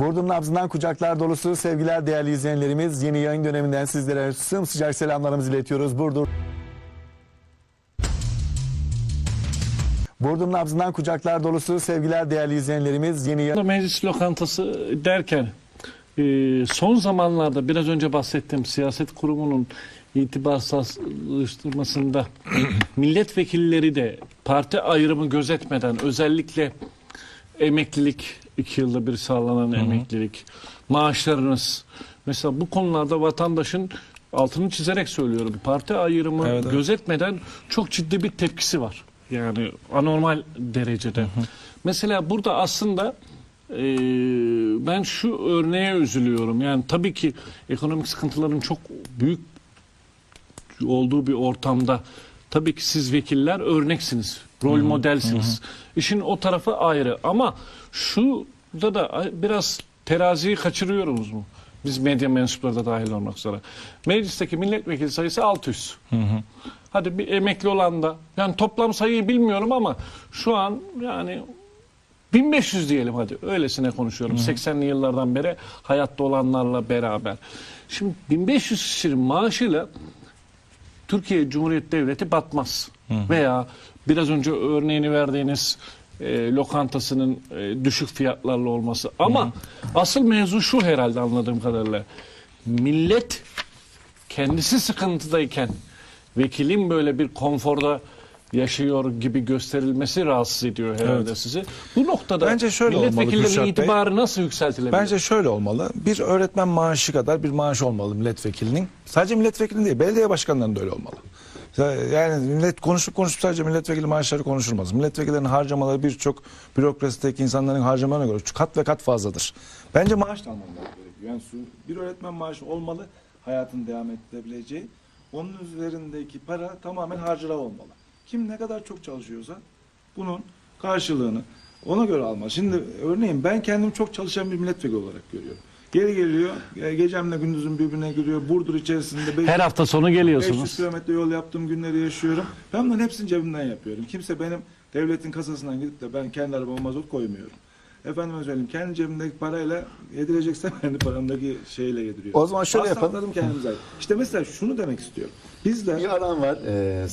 Burdur'un nabzından kucaklar dolusu sevgiler değerli izleyenlerimiz. Yeni yayın döneminden sizlere sımsıcak selamlarımızı iletiyoruz. Burdur Burdur'un nabzından kucaklar dolusu sevgiler değerli izleyenlerimiz. Yeni yayın Meclis lokantası derken e, son zamanlarda biraz önce bahsettiğim siyaset kurumunun itibarsızlaştırmasında milletvekilleri de parti ayrımı gözetmeden özellikle emeklilik iki yılda bir sağlanan emeklilik maaşlarınız mesela bu konularda vatandaşın altını çizerek söylüyorum parti ayrımı Evet, evet. gözetmeden çok ciddi bir tepkisi var. Yani anormal derecede. Mesela burada aslında e, ben şu örneğe üzülüyorum. Yani tabii ki ekonomik sıkıntıların çok büyük olduğu bir ortamda tabii ki siz vekiller örneksiniz. Rol modelsiniz. İşin o tarafı ayrı ama şurada da biraz teraziyi kaçırıyoruz mu? Biz medya mensupları da dahil olmak üzere. Meclisteki milletvekili sayısı 600. Hadi bir emekli olan da yani toplam sayıyı bilmiyorum ama şu an yani 1500 diyelim hadi öylesine konuşuyorum. 80'li yıllardan beri hayatta olanlarla beraber. Şimdi 1500 kişinin maaşıyla Türkiye Cumhuriyeti Devleti batmaz. Veya biraz önce örneğini verdiğiniz e, lokantasının e, düşük fiyatlarla olması. Ama asıl mevzu şu herhalde anladığım kadarıyla. Millet kendisi sıkıntıdayken vekilin böyle bir konforda yaşıyor gibi gösterilmesi rahatsız ediyor herhalde Evet. sizi. Bu noktada Bence şöyle olmalı milletvekillerinin Kürşat Bey. itibarı nasıl yükseltilebilir? Bence şöyle olmalı. Bir öğretmen maaşı kadar bir maaş olmalı milletvekilinin. Sadece milletvekilinin değil, belediye başkanlarının da öyle olmalı. Yani millet konuşup konuşup sadece milletvekili maaşları konuşulmaz. Milletvekillerinin harcamaları birçok bürokrasideki insanların harcamalarına göre kat ve kat fazladır. Bence maaş da gerekiyor. Yani bir öğretmen maaşı olmalı hayatını devam ettirebileceği. Onun üzerindeki para tamamen harcırah olmalı. Kim ne kadar çok çalışıyorsa bunun karşılığını ona göre almalı. Şimdi örneğin ben kendim çok çalışan bir milletvekili olarak görüyorum. Geri geliyor, e, gecemle gündüzüm birbirine giriyor. Burdur içerisinde 500, Her hafta sonu 500 geliyorsunuz. kilometre yol yaptığım günleri yaşıyorum. Ben bunların hepsini cebimden yapıyorum. Kimse benim devletin kasasından gidip de ben kendi arabama mazot koymuyorum. Efendime söyleyeyim kendi cebimdeki parayla yedirecekse kendi paramdaki şeyle yediriyorum. O zaman şöyle yapalım. Kendimize ait. İşte mesela şunu demek istiyorum. Bizler bir aran var. Ee,